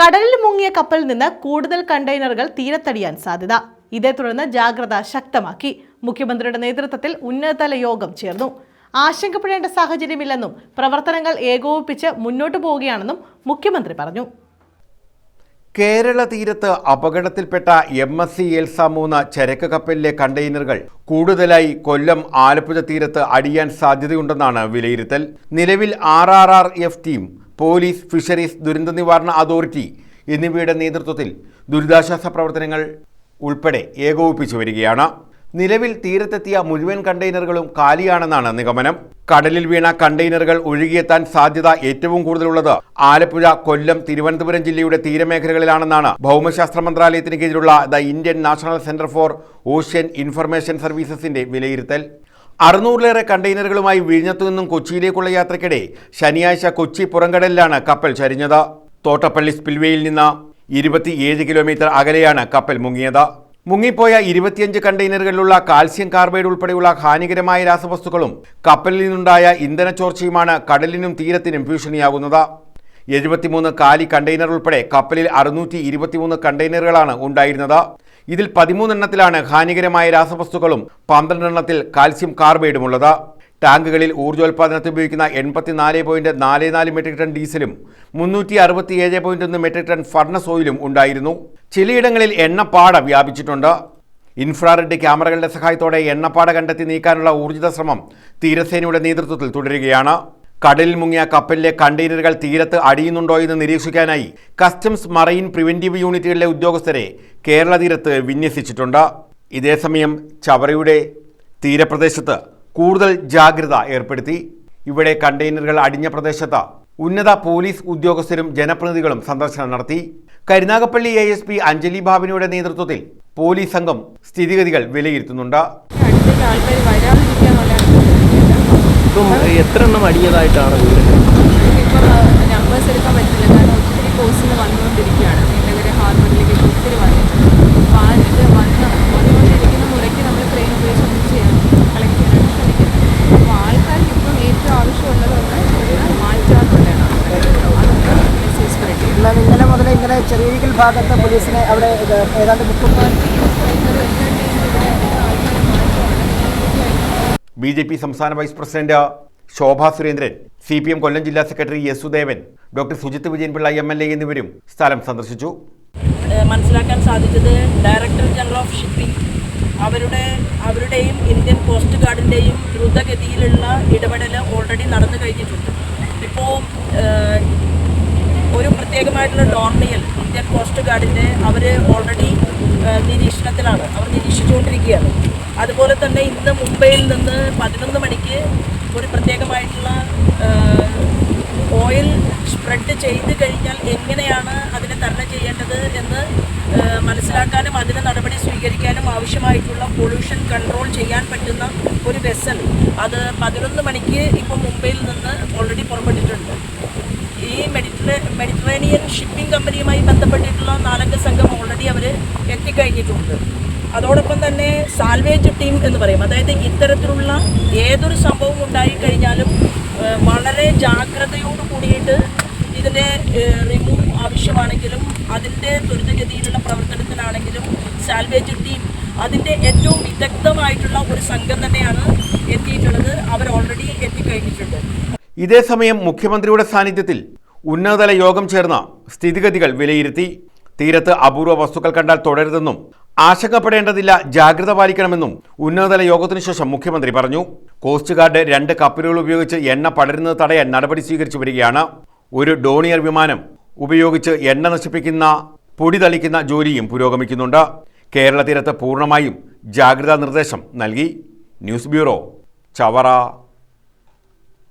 കടലിൽ മുങ്ങിയ കപ്പലിൽ നിന്ന് കൂടുതൽ കണ്ടെയ്നറുകൾ തീരത്തടിയാൻ സാധ്യത. ഇതേ തുടർന്ന് ജാഗ്രത ശക്തമാക്കി. മുഖ്യമന്ത്രിയുടെ നേതൃത്വത്തിൽ ഉന്നതതല യോഗം ചേർന്നു. ആശങ്കപ്പെടേണ്ട സാഹചര്യമില്ലെന്നും പ്രവർത്തനങ്ങൾ ഏകോപിപ്പിച്ച് മുന്നോട്ടു പോവുകയാണെന്നും മുഖ്യമന്ത്രി പറഞ്ഞു. കേരള തീരത്ത് അപകടത്തിൽപ്പെട്ട എം എസ് സി എൽസ മൂന്ന് ചരക്ക് കപ്പലിലെ കണ്ടെയ്നറുകൾ കൂടുതലായി കൊല്ലം ആലപ്പുഴ തീരത്ത് അടിയാൻ സാധ്യതയുണ്ടെന്നാണ് വിലയിരുത്തൽ. നിലവിൽ R R R F team police fisheries ദുരന്ത നിവാരണ അതോറിറ്റി എന്നിവയുടെ നേതൃത്വത്തിൽ ദുരിതാശ്വാസ പ്രവർത്തനങ്ങൾ ഉൾപ്പെടെ ഏകോപിപ്പിച്ചു വരികയാണ്. നിലവിൽ തീരത്തെത്തിയ മുഴുവൻ കണ്ടെയ്നറുകളും കാലിയാണെന്നാണ് നിഗമനം. കടലിൽ വീണ കണ്ടെയ്നറുകൾ ഒഴുകിയെത്താൻ സാധ്യത ഏറ്റവും കൂടുതലുള്ളത് ആലപ്പുഴ കൊല്ലം തിരുവനന്തപുരം ജില്ലയുടെ തീരമേഖലകളിലാണെന്നാണ് ഭൗമശാസ്ത്ര മന്ത്രാലയത്തിന് കീഴിലുള്ള the Indian National Centre for Ocean Information സർവീസസിന്റെ വിലയിരുത്തൽ. അറുന്നൂറിലേറെ കണ്ടെയ്നറുകളുമായി വിഴിഞ്ഞത്തു നിന്നും കൊച്ചിയിലേക്കുള്ള യാത്രയ്ക്കിടെ ശനിയാഴ്ച കൊച്ചി പുറംകടലിലാണ് കപ്പൽ ചരിഞ്ഞത്. തോട്ടപ്പള്ളി സ്പിൽവേയിൽ നിന്ന് ഇരുപത്തിയേഴ് കിലോമീറ്റർ അകലെയാണ് കപ്പൽ മുങ്ങിയത്. മുങ്ങിപ്പോയ ഇരുപത്തിയഞ്ച് കണ്ടെയ്നറുകളിലുള്ള കാൽസ്യം കാർബൈഡ് ഉൾപ്പെടെയുള്ള ഹാനികരമായ രാസവസ്തുക്കളും കപ്പലിൽ നിന്നുണ്ടായ ഇന്ധന ചോർച്ചയുമാണ് കടലിനും തീരത്തിനും ഭീഷണിയാകുന്നത്. എഴുപത്തിമൂന്ന് കാലി കണ്ടെയ്നർ ഉൾപ്പെടെ കപ്പലിൽ അറുന്നൂറ്റി ഇരുപത്തിമൂന്ന് കണ്ടെയ്നറുകളാണ് ഉണ്ടായിരുന്നത്. ഇതിൽ പതിമൂന്നെണ്ണത്തിലാണ് ഹാനികരമായ രാസവസ്തുക്കളും പന്ത്രണ്ടെണ്ണത്തിൽ കാൽസ്യം കാർബൈഡും ഉള്ളത് ടാങ്കുകളിൽ ഊർജോൽപാദനത്തിന് ഉപയോഗിക്കുന്ന എൺപത്തിനാല് പോയിന്റ് നാല് നാല് മെട്രിക് ടൺ ഡീസലും മുന്നൂറ്റി അറുപത്തിയേഴ് പോയിന്റ് ഒന്ന് മെട്രിക് ടൺ ഫർണസ് ഓയിലും ഉണ്ടായിരുന്നു. ചിലയിടങ്ങളിൽ എണ്ണപ്പാട വ്യാപിച്ചിട്ടുണ്ട്. ഇൻഫ്രാറെഡ് ക്യാമറകളുടെ സഹായത്തോടെ എണ്ണപ്പാട കണ്ടെത്തി നീക്കാനുള്ള ഊർജിത ശ്രമം തീരസേനയുടെ നേതൃത്വത്തിൽ തുടരുകയാണ്. കടലിൽ മുങ്ങിയ കപ്പലിലെ കണ്ടെയ്നറുകൾ തീരത്ത് അടിയുന്നുണ്ടോ എന്ന് നിരീക്ഷിക്കാനായി കസ്റ്റംസ് മറൈൻ പ്രിവെന്റീവ് യൂണിറ്റുകളിലെ ഉദ്യോഗസ്ഥരെ കേരള തീരത്ത് വിന്യസിച്ചിട്ടുണ്ട് ഇതേസമയം ചവറയുടെ തീരപ്രദേശത്ത് കൂടുതൽ ജാഗ്രത ഏർപ്പെടുത്തി. ഇവിടെ കണ്ടെയ്നറുകൾ അടിഞ്ഞ പ്രദേശത്ത് ഉന്നത പോലീസ് ഉദ്യോഗസ്ഥരും ജനപ്രതിനിധികളും സന്ദർശനം നടത്തി. Karunagappally A S P Anjali ബാബിനിയുടെ നേതൃത്വത്തിൽ പോലീസ് സംഘം സ്ഥിതിഗതികൾ വിലയിരുത്തുന്നുണ്ട്. എത്ര എണ്ണം അടിയതായിട്ടാണ് ഇങ്ങനെ ചെറിയ ഭാഗത്ത് പോലീസിനെ അവിടെ ഏതാണ്ട് മുപ്പത് ബി ജെ പി സംസ്ഥാന vice president Shobha Surendran C P M Kollam ജില്ലാ secretary Yesudevan doctor Sujith Vijayanpillai M L A എന്നിവരും സ്ഥലം സന്ദർശിച്ചു. മനസ്സിലാക്കാൻ സാധിച്ചത് ഡയറക്ടർ ജനറൽ ഓഫ് ഷിപ്പിംഗ് അവരുടെ അവരുടെയും ഇന്ത്യൻ കോസ്റ്റ് ഗാർഡിന്റെയും ദ്രുതഗതിയിലുള്ള ഇടപെടൽ ഓൾറെഡി നടന്നു കഴിഞ്ഞിട്ടുണ്ട്. ഇപ്പോൾ ഒരു പ്രത്യേകമായിട്ടുള്ള ഡോർമിയൽ ഇന്ത്യൻ കോസ്റ്റ് ഗാർഡിന്റെ അവർ ഓൾറെഡി നിരീക്ഷണത്തിലാണ്. അവർ നിരീക്ഷിച്ചുകൊണ്ടിരിക്കുകയാണ്. അതുപോലെ തന്നെ ഇന്ന് മുംബൈയിൽ നിന്ന് പതിനൊന്ന് മണിക്ക് ഒരു പ്രത്യേകമായിട്ടുള്ള ഓയിൽ സ്പ്രെഡ് ചെയ്ത് കഴിഞ്ഞാൽ എങ്ങനെയാണ് അതിനെ തരണം ചെയ്യേണ്ടത് എന്ന് മനസ്സിലാക്കാനും അതിന് നടപടി സ്വീകരിക്കാനും ആവശ്യമായിട്ടുള്ള പൊല്യൂഷൻ കൺട്രോൾ ചെയ്യാൻ പറ്റുന്ന ഒരു വെസൽ. അത് പതിനൊന്ന് മണിക്ക് ഇപ്പോൾ മുംബൈയിൽ നിന്ന് മെഡിറ്ററേനിയൻ ഷിപ്പിംഗ് കമ്പനിയുമായി ബന്ധപ്പെട്ടിട്ടുള്ള നാലംഗ സംഘം ഓൾറെഡി അവർ എത്തിക്കഴിഞ്ഞിട്ടുണ്ട്. അതോടൊപ്പം തന്നെ സാൽവേജ് ടീം എന്ന് പറയും. അതായത് ഇത്തരത്തിലുള്ള ഏതൊരു സംഭവം ഉണ്ടായിക്കഴിഞ്ഞാലും വളരെ ജാഗ്രതയോട് കൂടിയിട്ട് ഇതിന്റെ റിമൂവ് ആവശ്യമാണെങ്കിലും അതിന്റെ ത്വരിതഗതിയിലുള്ള പ്രവർത്തനത്തിനാണെങ്കിലും സാൽവേജ് ടീം അതിന്റെ ഏറ്റവും വിദഗ്ധമായിട്ടുള്ള ഒരു സംഘം തന്നെയാണ് എത്തിയിട്ടുള്ളത്. അവർ ഓൾറെഡി എത്തിക്കഴിഞ്ഞിട്ടുണ്ട്. ഇതേസമയം മുഖ്യമന്ത്രിയുടെ സാന്നിധ്യത്തിൽ ഉന്നതതല യോഗം ചേർന്ന് സ്ഥിതിഗതികൾ വിലയിരുത്തി. തീരത്ത് അപൂർവ വസ്തുക്കൾ കണ്ടാൽ തുടരുതെന്നും ആശങ്കപ്പെടേണ്ടതില്ല ജാഗ്രത പാലിക്കണമെന്നും ഉന്നതതല യോഗത്തിനു ശേഷം മുഖ്യമന്ത്രി പറഞ്ഞു. കോസ്റ്റ് ഗാർഡ് രണ്ട് കപ്പലുകൾ ഉപയോഗിച്ച് എണ്ണ പടരുന്നത് തടയാൻ നടപടി സ്വീകരിച്ചു വരികയാണ്. ഒരു ഡോണിയർ വിമാനം ഉപയോഗിച്ച് എണ്ണ നശിപ്പിക്കുന്ന പൊടി തളിക്കുന്ന ജോലിയും പുരോഗമിക്കുന്നുണ്ട്. കേരള തീരത്ത് പൂർണമായും ജാഗ്രതാ നിർദ്ദേശം നൽകി. News bureau Chavara.